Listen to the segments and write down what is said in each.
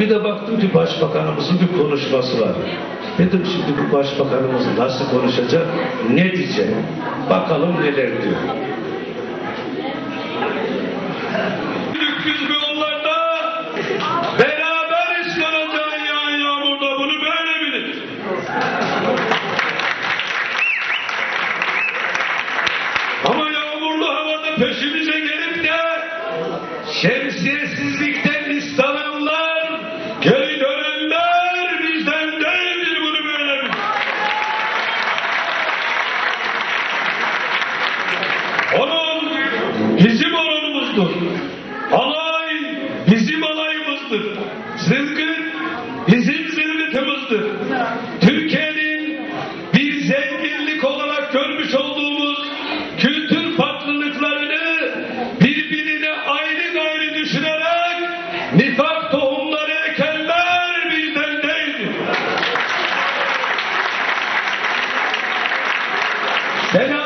Bir de baktım ki başbakanımızın bir konuşması var. Dedim şimdi bu başbakanımız nasıl konuşacak, ne diyecek? Bakalım neler diyor. Ama yağmurlu havada peşimize gelip de şemsiyesizlikten bizim oranımızdır. Alay bizim alayımızdır. Zılgıt bizim zılgıtımızdır. Türkiye'nin bir zenginlik olarak görmüş olduğumuz kültür farklılıklarını birbirine ayrı gayrı düşünerek nifak tohumları ekenler bizden. Selahattin Eyyubi'nin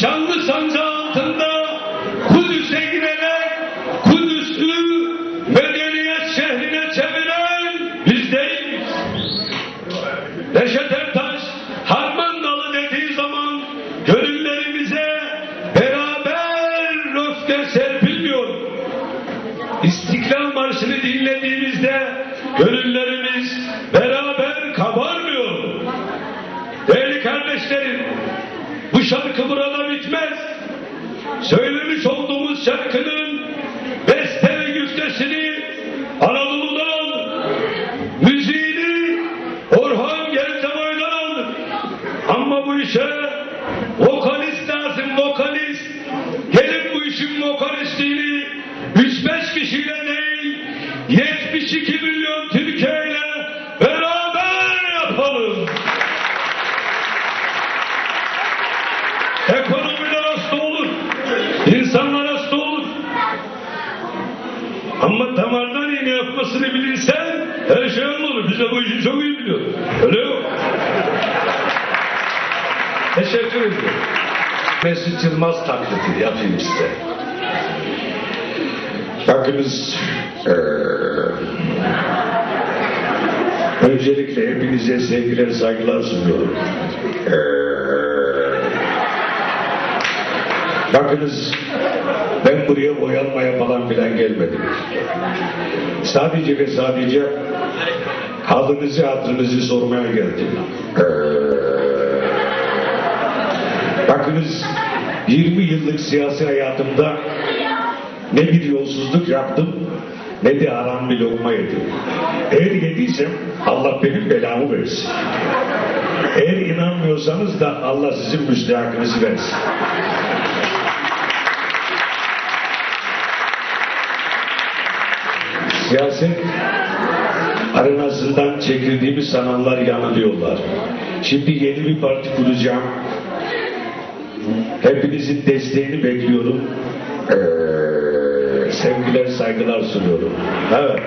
şanlı sancağı altında Kudüs'e girerek Kudüs'ü medeniyet şehrine çeviren biz değiliz. Reşet Ertaş harman dalı dediği zaman gönüllerimize beraber öfke serpilmiyor. İstiklal Marşı'nı dinlediğimizde gönüllerimiz beraber kabarmıyor. Şarkı burada bitmez. Söylemiş olduğumuz şarkının beste ve güftesini Anadolu'dan. Müziğini Orhan Gencebay'dan. Ama bu işe vokalist lazım, vokalist. Gelin bu işin vokalistliğini 3-5 kişiyle değil, 72 milyon yapmasını bilirsen her şey olur. Biz de bu işi çok iyi biliyoruz. Öyle yok. Teşekkür ederim. Mesut Yılmaz taklidi yapayım size. Bakınız eee, öncelikle hepinize sevgiler saygılar sunuyorum. Eee, bakınız ben buraya boyanmaya falan filan gelmedim. Sadece ve sadece halınızı hatırınızı sormaya geldim. Eee, bakınız 20 yıllık siyasi hayatımda ne bir yolsuzluk yaptım ne de haram bir lokma yedim. Eğer yediysem Allah benim belamı versin. Eğer inanmıyorsanız da Allah sizin müstehakınızı versin. Siyaset arenasından çekildiğimi sananlar yanılıyorlar. Şimdi yeni bir parti kuracağım. Hepinizin desteğini bekliyorum. Ee, sevgiler, saygılar sunuyorum. Evet.